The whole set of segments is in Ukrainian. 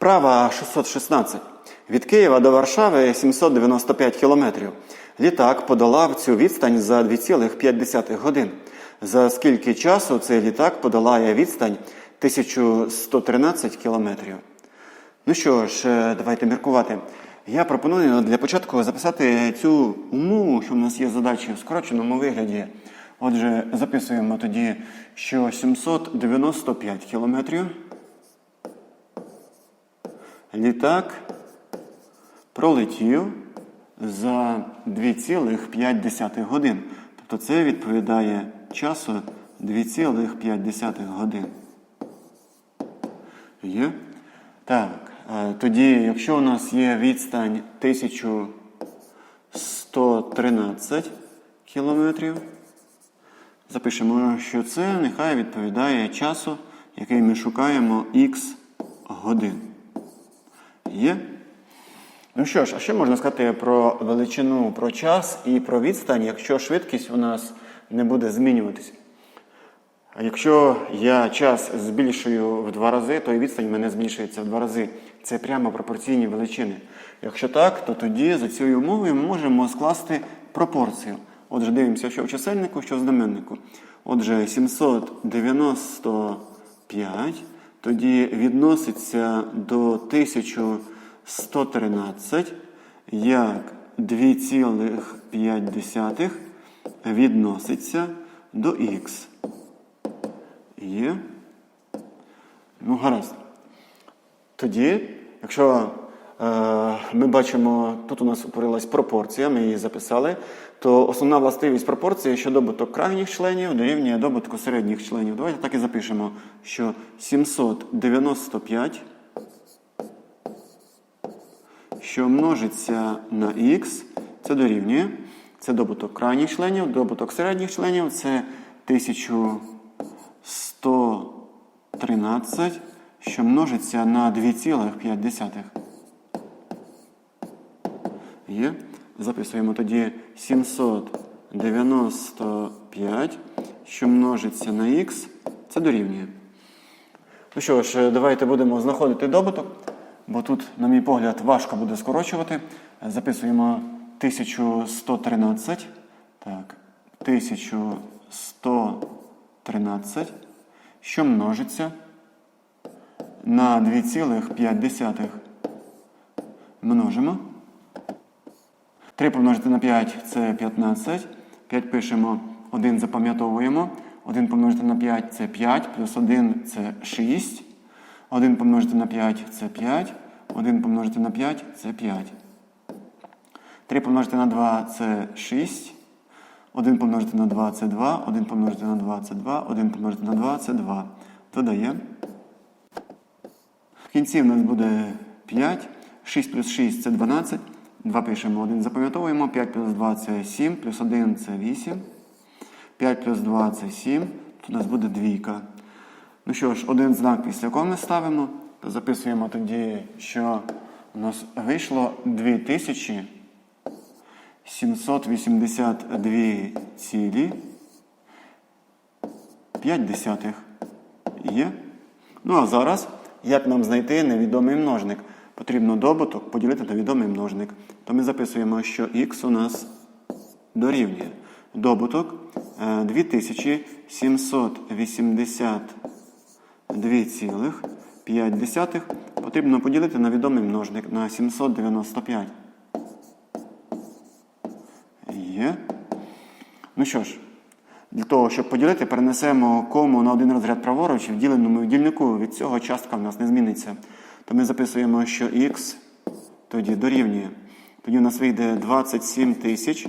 Вправа 616. Від Києва до Варшави 795 кілометрів. Літак подолав цю відстань за 2,5 годин. За скільки часу цей літак подолає відстань 1113 кілометрів? Ну що ж, е, давайте міркувати. Я пропоную для початку записати цю умову, що в нас є задачі в скороченому вигляді. Отже, записуємо тоді, що 795 кілометрів. Літак пролетів за 2,5 годин. Тобто це відповідає часу 2,5 годин. Є? Так. е, Тоді, якщо у нас є відстань 1113 кілометрів, запишемо, що це нехай відповідає часу, який ми шукаємо х годин. Є? Ну що ж, а що можна сказати про величину, про час і про відстань, якщо швидкість у нас не буде змінюватися? Якщо я час збільшую в два рази, то і відстань в мене збільшується в два рази. Це прямо пропорційні величини. Якщо так, то тоді за цією умовою ми можемо скласти пропорцію. Отже, дивимося, що в чисельнику, що в знаменнику. Отже, 795 тоді відноситься до 1113 як 2,5 відноситься до х. Є. Ну, гаразд. Тоді, якщо ми бачимо, тут у нас утворилась пропорція, ми її записали, то основна властивість пропорції, що добуток крайніх членів дорівнює добутку середніх членів. Давайте так і запишемо, що 795, що множиться на х, це дорівнює. Це добуток крайніх членів, добуток середніх членів це 1113, що множиться на 2,5. Є. Записуємо тоді 795, що множиться на х, це дорівнює. Ну що ж, давайте будемо знаходити добуток, бо тут, на мій погляд, важко буде скорочувати. Записуємо 1113. Так, 1113, що множиться на 2,5 множимо. 3 помножити на 5 це 15. 5 пишемо, 1 запам'ятовуємо. 1 помножити на 5 це 5, плюс 1 це 6. 1 помножити на 5 це 5. 1 помножити на 5 це 5. 3 помножити на 2 це 6. 1 помножити на 2 це 2. 1 помножити на 2 це 2. 1 помножити на 2 це 2. Додаємо. В кінці в нас буде 5. 6 плюс 6 це 12. 2 пишемо, 1 запам'ятовуємо. 5 плюс 2 це 7, плюс 1 це 8. 5 плюс 2 це 7. Тут у нас буде двійка. Ну що ж, один знак після коми ставимо. То записуємо тоді, що у нас вийшло 2000. 782 цілі 5 десятих є. Ну а зараз, як нам знайти невідомий множник? Потрібно добуток поділити на відомий множник. То ми записуємо, що х у нас дорівнює. Добуток е, 2782,5 потрібно поділити на відомий множник на 795. Є. Ну що ж, для того, щоб поділити, перенесемо кому на один розряд праворуч в діленому дільнику. Від цього частка в нас не зміниться. То ми записуємо, що х тоді дорівнює. Тоді у нас вийде 27 тисяч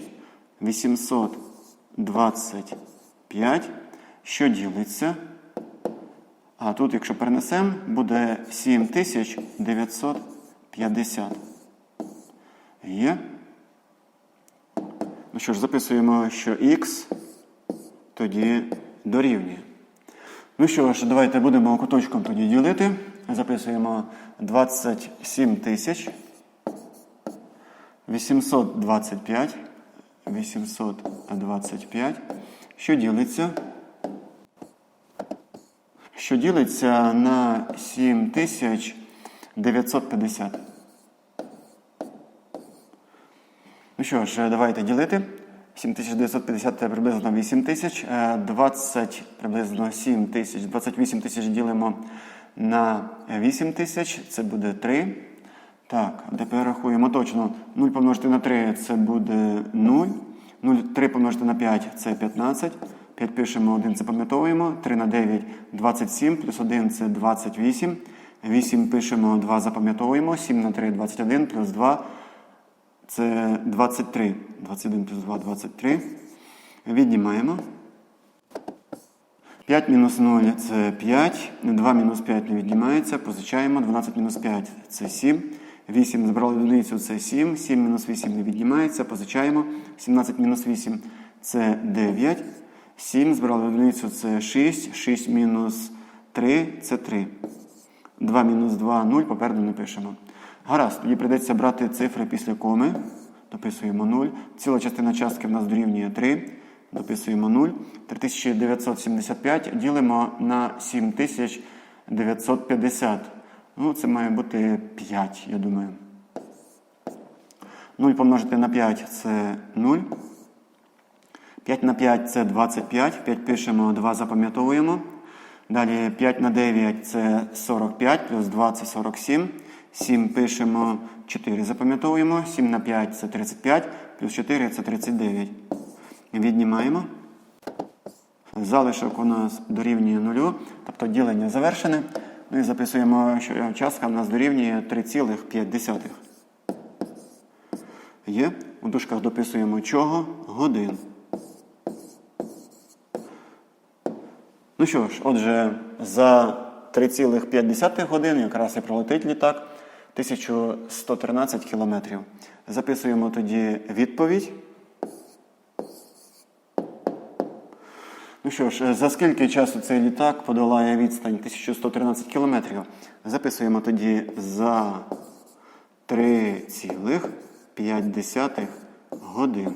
825, що ділиться. А тут, якщо перенесемо, буде 7950. Є. Ну що ж, записуємо, що х тоді дорівнює. Ну що ж, давайте будемо куточком тоді ділити. Записуємо 27 тисяч 825. 825. Що ділиться? Що ділиться на 7000 950. Ну що ж, давайте ділити. 7950 це приблизно 8 тисяч. Е, 20 приблизно 7 тисяч. 28 тисяч ділимо на 8 тисяч. Це буде 3. Так, а тепер рахуємо точно. 0 помножити на 3 це буде 0. 0, 3 помножити на 5 це 15. 5 пишемо, 1 це пам'ятовуємо. 3 на 9 27, плюс 1 це 28. 8 пишемо, 2 запам'ятовуємо. 7 на 3 21, плюс 2 це 23. 21 плюс 2 23. Віднімаємо. 5 мінус 0 це 5. 2 мінус 5 не віднімається. Позичаємо. 12 мінус 5 це 7. 8 збрали одиницю це 7. 7 мінус 8 не віднімається. Позичаємо. 17 мінус 8 це 9. 7 збрали одиницю це 6. 6 мінус 3 це 3. 2 мінус 2 0. Попереду не пишемо. Гаразд, тоді прийдеться брати цифри після коми. Дописуємо 0. Ціла частина частки в нас дорівнює 3. Дописуємо 0. 3975 ділимо на 7950. Ну, це має бути 5, я думаю. 0 помножити на 5 це 0. 5 на 5 це 25. 5 пишемо, 2 запам'ятовуємо. Далі 5 на 9 це 45, плюс 2 це 47. 7 пишемо, 4 запам'ятовуємо. 7 на 5 це 35, плюс 4 це 39. Віднімаємо. Залишок у нас дорівнює 0, тобто ділення завершене. Ну і записуємо, що частка в нас дорівнює 3,5. Є. У дужках дописуємо чого? Годин. Ну що ж, отже, за 3,5 годин якраз і пролетить літак 1113 кілометрів. Записуємо тоді відповідь. Що ж, за скільки часу цей літак подолає відстань 1113 кілометрів? Записуємо тоді за 3,5 годин.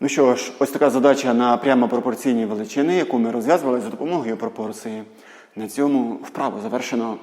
Ну що ж, ось така задача на прямо пропорційні величини, яку ми розв'язували за допомогою пропорції. На цьому вправо завершено.